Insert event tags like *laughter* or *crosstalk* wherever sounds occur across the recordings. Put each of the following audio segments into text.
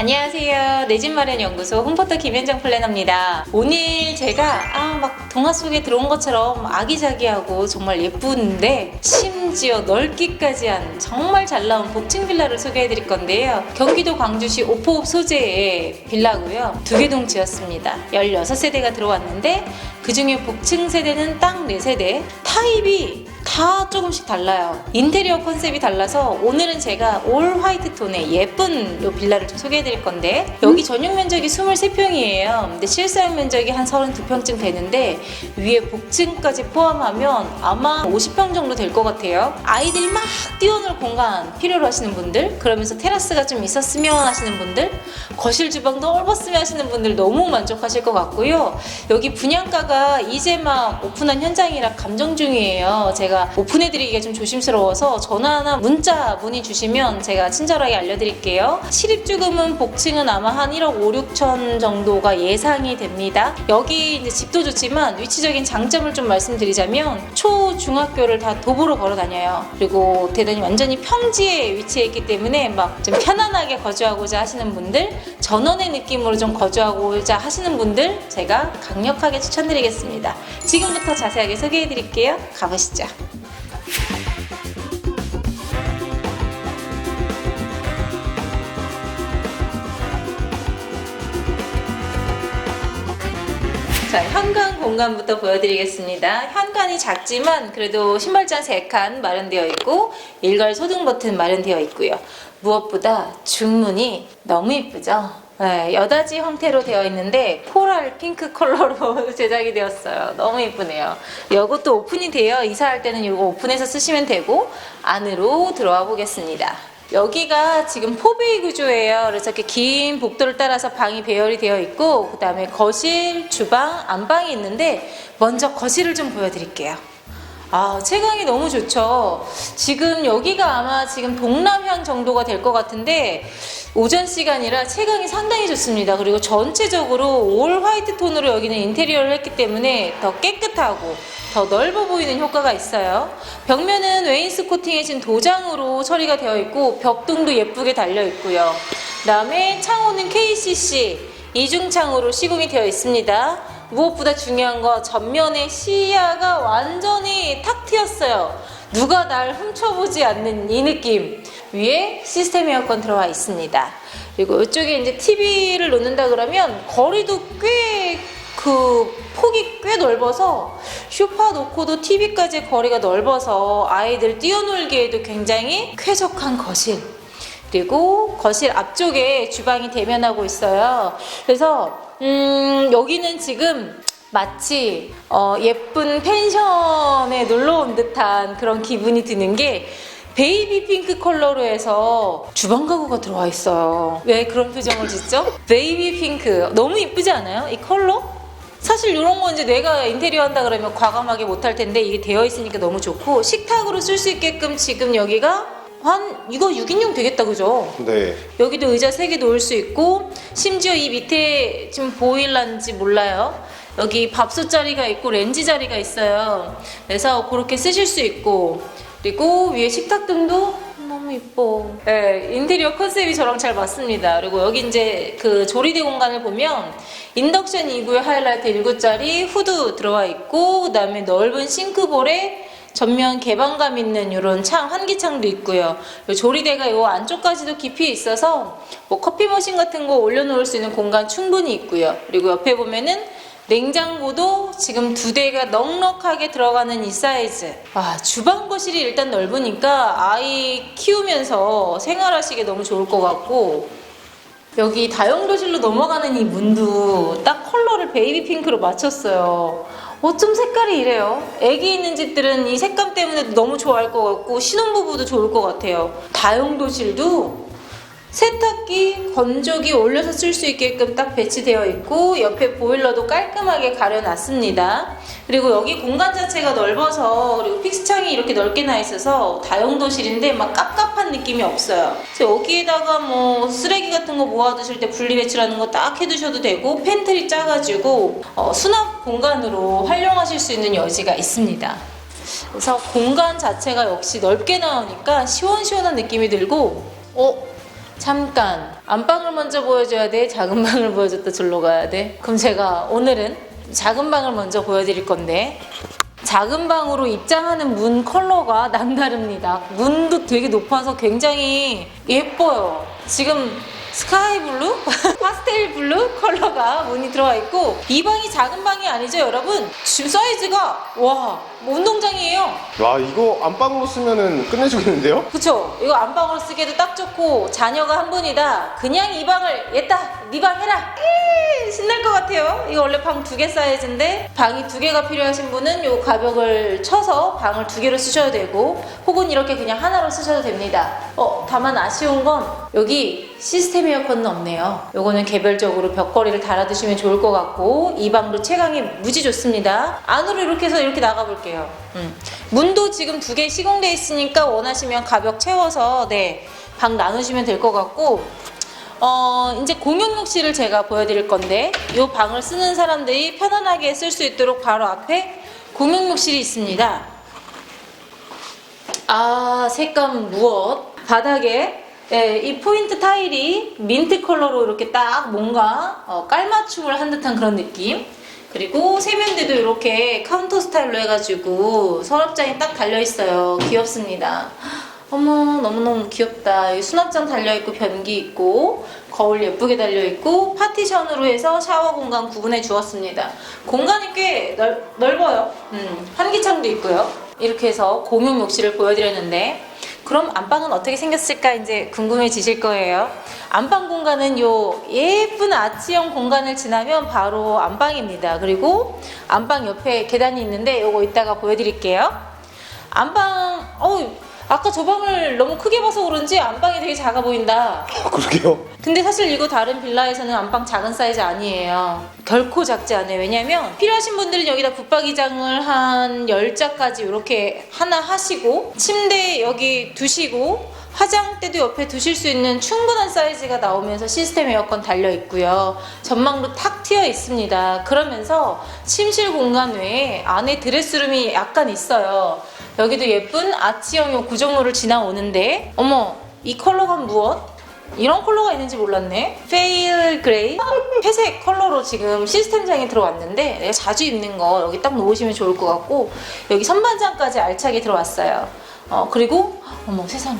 안녕하세요. 내 집 마련 연구소 홈포터 김현정 플래너입니다. 오늘 제가 아 막 동화 속에 들어온 것처럼 아기자기하고 정말 예쁜데 심지어 넓기까지 한 정말 잘 나온 복층 빌라를 소개해 드릴 건데요. 경기도 광주시 오포읍 소재의 빌라고요. 두 개 동 지었습니다. 16세대가 들어왔는데 그중에 복층 세대는 딱 4세대 타입이 다 조금씩 달라요. 인테리어 컨셉이 달라서 오늘은 제가 올 화이트 톤의 예쁜 요 빌라를 좀 소개해 드릴 건데 여기 전용 면적이 23평이에요. 근데 실사용 면적이 한 32평쯤 되는데 위에 복층까지 포함하면 아마 50평 정도 될 것 같아요. 아이들 막 뛰어놀 공간 필요로 하시는 분들 그러면서 테라스가 좀 있었으면 하시는 분들 거실 주방 넓었으면 하시는 분들 너무 만족하실 것 같고요. 여기 분양가가 이제 막 오픈한 현장이라 감정 중이에요. 제가 오픈해드리기가 좀 조심스러워서 전화나 문자 문의 주시면 제가 친절하게 알려드릴게요. 실입주금은 복층은 아마 한 1억 5, 6천 정도가 예상이 됩니다. 여기 이제 집도 좋지만 위치적인 장점을 좀 말씀드리자면 초, 중학교를 다 도보로 걸어 다녀요. 그리고 대단히 완전히 평지에 위치해 있기 때문에 막 좀 편안하게 거주하고자 하시는 분들, 전원의 느낌으로 좀 거주하고자 하시는 분들 제가 강력하게 추천드리겠습니다. 지금부터 자세하게 소개해 드릴게요. 가보시죠. 자, 현관 공간부터 보여드리겠습니다. 현관이 작지만 그래도 신발장 3칸 마련되어 있고 일괄 소등 버튼 마련되어 있고요. 무엇보다 중문이 너무 이쁘죠? 네, 여다지 형태로 되어 있는데 코랄 핑크 컬러로 *laughs* 제작이 되었어요. 너무 이쁘네요. 이것도 오픈이 돼요. 이사할 때는 이거 오픈해서 쓰시면 되고 안으로 들어와 보겠습니다. 여기가 지금 포베이 구조예요. 그래서 이렇게 긴 복도를 따라서 방이 배열이 되어 있고, 그 다음에 거실, 주방, 안방이 있는데, 먼저 거실을 좀 보여드릴게요. 아, 채광이 너무 좋죠. 지금 여기가 아마 지금 동남향 정도가 될 것 같은데, 오전 시간이라 채광이 상당히 좋습니다. 그리고 전체적으로 올 화이트 톤으로 여기는 인테리어를 했기 때문에 더 깨끗하고 더 넓어 보이는 효과가 있어요. 벽면은 웨인스 코팅해진 도장으로 처리가 되어 있고 벽등도 예쁘게 달려 있고요. 그다음에 창호는 KCC 이중창으로 시공이 되어 있습니다. 무엇보다 중요한 거 전면의 시야가 완전히 탁 트였어요. 누가 날 훔쳐보지 않는 이 느낌. 위에 시스템 에어컨 들어와 있습니다. 그리고 이쪽에 이제 TV를 놓는다 그러면 거리도 꽤 그 폭이 꽤 넓어서 쇼파 놓고도 TV까지 거리가 넓어서 아이들 뛰어놀기에도 굉장히 쾌적한 거실. 그리고 거실 앞쪽에 주방이 대면하고 있어요. 그래서 음, 여기는 지금 마치 어, 예쁜 펜션에 놀러 온 듯한 그런 기분이 드는 게 베이비 핑크 컬러로 해서 주방 가구가 들어와 있어요. 왜 그런 표정을 짓죠? 베이비 핑크 너무 이쁘지 않아요? 이 컬러? 사실 이런 거 이제 내가 인테리어 한다 그러면 과감하게 못할 텐데 이게 되어 있으니까 너무 좋고 식탁으로 쓸 수 있게끔 지금 여기가 한 이거 6인용 되겠다 그죠? 네. 여기도 의자 3개 놓을 수 있고 심지어 이 밑에 지금 보일란지 몰라요. 여기 밥솥 자리가 있고 렌지 자리가 있어요. 그래서 그렇게 쓰실 수 있고 그리고 위에 식탁 등도 너무 이뻐. 네, 인테리어 컨셉이 저랑 잘 맞습니다. 그리고 여기 이제 그 조리대 공간을 보면 인덕션 2구의 하이라이트 1구짜리 후드 들어와 있고 그다음에 넓은 싱크볼에 전면 개방감 있는 이런 창 환기창도 있고요. 요 조리대가 요 안쪽까지도 깊이 있어서 뭐 커피 머신 같은 거 올려놓을 수 있는 공간 충분히 있고요. 그리고 옆에 보면은 냉장고도 지금 두 대가 넉넉하게 들어가는 이 사이즈. 아, 주방 거실이 일단 넓으니까 아이 키우면서 생활하시기 너무 좋을 것 같고 여기 다용도실로 넘어가는 이 문도 딱 컬러를 베이비 핑크로 맞췄어요. 어쩜 색깔이 이래요? 애기 있는 집들은 이 색감 때문에 너무 좋아할 것 같고 신혼부부도 좋을 것 같아요. 다용도실도 세탁기, 건조기 올려서 쓸 수 있게끔 딱 배치되어 있고 옆에 보일러도 깔끔하게 가려놨습니다. 그리고 여기 공간 자체가 넓어서 그리고 픽스창이 이렇게 넓게 나 있어서 다용도실인데 막 깝깝한 느낌이 없어요. 여기에다가 뭐 쓰레기 같은 거 모아두실 때 분리배출하는 거 딱 해두셔도 되고 팬트리 짜가지고 어, 수납 공간으로 활용하실 수 있는 여지가 있습니다. 그래서 공간 자체가 역시 넓게 나오니까 시원시원한 느낌이 들고 어? 잠깐 안방을 먼저 보여줘야 돼? 작은 방을 보여줬다 절로 가야 돼? 그럼 제가 오늘은 작은 방을 먼저 보여드릴 건데 작은 방으로 입장하는 문 컬러가 남다릅니다. 문도 되게 높아서 굉장히 예뻐요. 지금 스카이 블루? *laughs* 파스텔 블루 컬러가 문이 들어와 있고 이 방이 작은 방이 아니죠 여러분? 지금 사이즈가 와 운동장이에요 와 이거 안방으로 쓰면은 끝내주겠는데요? 그쵸? 이거 안방으로 쓰기에도 딱 좋고 자녀가 한 분이다. 그냥 이 방을 얘다 네 방 해라. 에이, 신날 것 같아요. 이거 원래 방 두 개 사이즈인데 방이 두 개가 필요하신 분은 요 가벽을 쳐서 방을 두 개로 쓰셔도 되고 혹은 이렇게 그냥 하나로 쓰셔도 됩니다. 어 다만 아쉬운 건 여기 시스템 에어컨은 없네요. 요거는 개별적으로 벽걸이를 달아두시면 좋을 것 같고 이 방도 채광이 무지 좋습니다. 안으로 이렇게 해서 이렇게 나가볼게요. 음. 문도 지금 두 개 시공돼 있으니까 원하시면 가벽 채워서 네, 방 나누시면 될 것 같고 어, 이제 공용 욕실을 제가 보여드릴 건데 이 방을 쓰는 사람들이 편안하게 쓸 수 있도록 바로 앞에 공용 욕실이 있습니다. 아 색감 무엇? 바닥에 예, 이 포인트 타일이 민트 컬러로 이렇게 딱 뭔가 어, 깔맞춤을 한 듯한 그런 느낌. 그리고 세면대도 이렇게 카운터 스타일로 해가지고 서랍장이 딱 달려 있어요. 귀엽습니다. 어머 너무너무 귀엽다. 수납장 달려 있고 변기 있고 거울 예쁘게 달려 있고 파티션으로 해서 샤워 공간 구분해 주었습니다. 공간이 꽤 넓, 넓어요. 음, 환기창도 있고요. 이렇게 해서 공용 욕실을 보여드렸는데 그럼 안방은 어떻게 생겼을까 이제 궁금해지실 거예요. 안방 공간은 요 예쁜 아치형 공간을 지나면 바로 안방입니다. 그리고 안방 옆에 계단이 있는데 요거 이따가 보여드릴게요. 안방, 어우, 아까 저 방을 너무 크게 봐서 그런지 안방이 되게 작아 보인다. 아, 그러게요. 근데 사실 이거 다른 빌라에서는 안방 작은 사이즈 아니에요. 결코 작지 않아요. 왜냐면 필요하신 분들은 여기다 붙박이장을 한 10자까지 이렇게 하나 하시고 침대 여기 두시고 화장대도 옆에 두실 수 있는 충분한 사이즈가 나오면서 시스템 에어컨 달려 있고요. 전망도 탁 트여 있습니다. 그러면서 침실 공간 외에 안에 드레스룸이 약간 있어요. 여기도 예쁜 아치형 요 구조물을 지나오는데 어머 이 컬러가 무엇? 이런 컬러가 있는지 몰랐네. 페일 그레이 회색 컬러로 지금 시스템장에 들어왔는데 내가 자주 입는 거 여기 딱 놓으시면 좋을 것 같고 여기 선반장까지 알차게 들어왔어요. 어 그리고 어머 세상에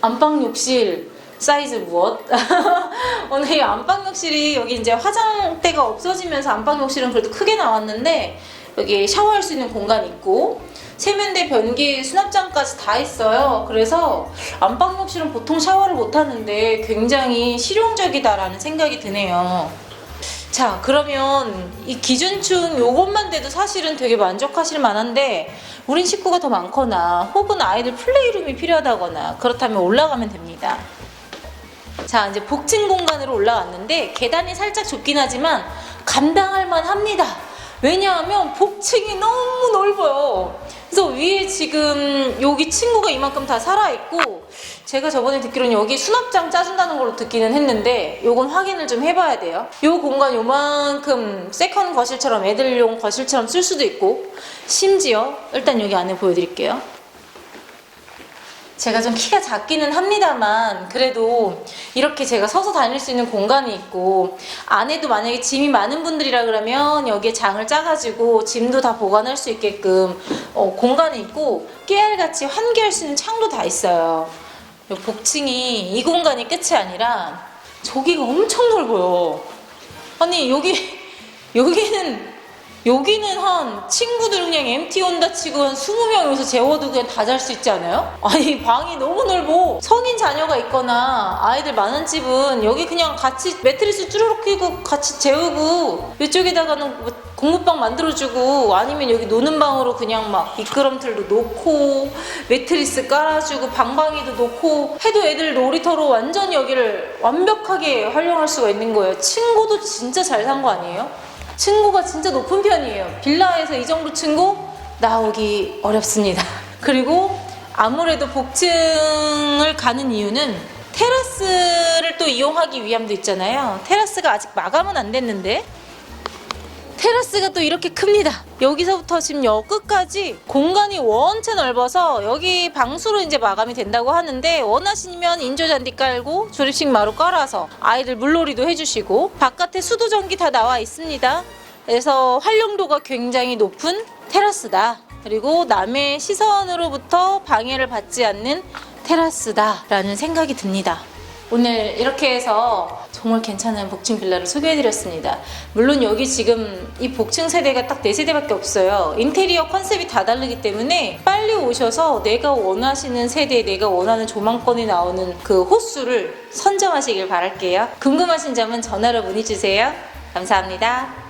안방 욕실 사이즈 무엇? *laughs* 오늘 이 안방 욕실이 여기 이제 화장대가 없어지면서 안방 욕실은 그래도 크게 나왔는데 여기 샤워할 수 있는 공간이 있고 세면대, 변기, 수납장까지 다 있어요. 그래서 안방 욕실은 보통 샤워를 못 하는데 굉장히 실용적이다라는 생각이 드네요. 자, 그러면 이 기준층 요것만 돼도 사실은 되게 만족하실 만한데 우린 식구가 더 많거나 혹은 아이들 플레이룸이 필요하다거나 그렇다면 올라가면 됩니다. 자, 이제 복층 공간으로 올라왔는데 계단이 살짝 좁긴 하지만 감당할 만합니다. 왜냐하면 복층이 너무 넓어요. 그래서 위에 지금 여기 친구가 이만큼 다 살아있고 제가 저번에 듣기로는 여기 수납장 짜준다는 걸로 듣기는 했는데 요건 확인을 좀 해봐야 돼요. 요 공간 요만큼 세컨 거실처럼 애들용 거실처럼 쓸 수도 있고 심지어 일단 여기 안에 보여드릴게요. 제가 좀 키가 작기는 합니다만 그래도 이렇게 제가 서서 다닐 수 있는 공간이 있고 안에도 만약에 짐이 많은 분들이라 그러면 여기에 장을 짜가지고 짐도 다 보관할 수 있게끔 어, 공간이 있고 깨알같이 환기할 수 있는 창도 다 있어요. 요 복층이 이 공간이 끝이 아니라 저기가 엄청 넓어요. 아니 여기 여기는 여기는 한 친구들 그냥 MT 온다 치고 한 20명 여기서 재워도 그냥 다 잘 수 있지 않아요? *laughs* 아니 방이 너무 넓어 성인 자녀가 있거나 아이들 많은 집은 여기 그냥 같이 매트리스 쭈르륵 끼고 같이 재우고 이쪽에다가는 뭐 공부방 만들어주고 아니면 여기 노는 방으로 그냥 막 미끄럼틀도 놓고 매트리스 깔아주고 방방이도 놓고 해도 애들 놀이터로 완전히 여기를 완벽하게 활용할 수가 있는 거예요 친구도 진짜 잘 산 거 아니에요? 층고가 진짜 높은 편이에요. 빌라에서 이 정도 층고 나오기 어렵습니다. *laughs* 그리고 아무래도 복층을 가는 이유는 테라스를 또 이용하기 위함도 있잖아요. 테라스가 아직 마감은 안 됐는데 테라스가 또 이렇게 큽니다. 여기서부터 지금 여 끝까지 공간이 원체 넓어서 여기 방수로 이제 마감이 된다고 하는데 원하시면 인조 잔디 깔고 조립식 마루 깔아서 아이들 물놀이도 해주시고 바깥에 수도 전기 다 나와 있습니다. 그래서 활용도가 굉장히 높은 테라스다. 그리고 남의 시선으로부터 방해를 받지 않는 테라스다라는 생각이 듭니다. 오늘 이렇게 해서 정말 괜찮은 복층 빌라를 소개해드렸습니다. 물론 여기 지금 이 복층 세대가 딱 4세대밖에 없어요. 인테리어 컨셉이 다 다르기 때문에 빨리 오셔서 내가 원하시는 세대, 내가 원하는 조망권이 나오는 그 호수를 선정하시길 바랄게요. 궁금하신 점은 전화로 문의 주세요. 감사합니다.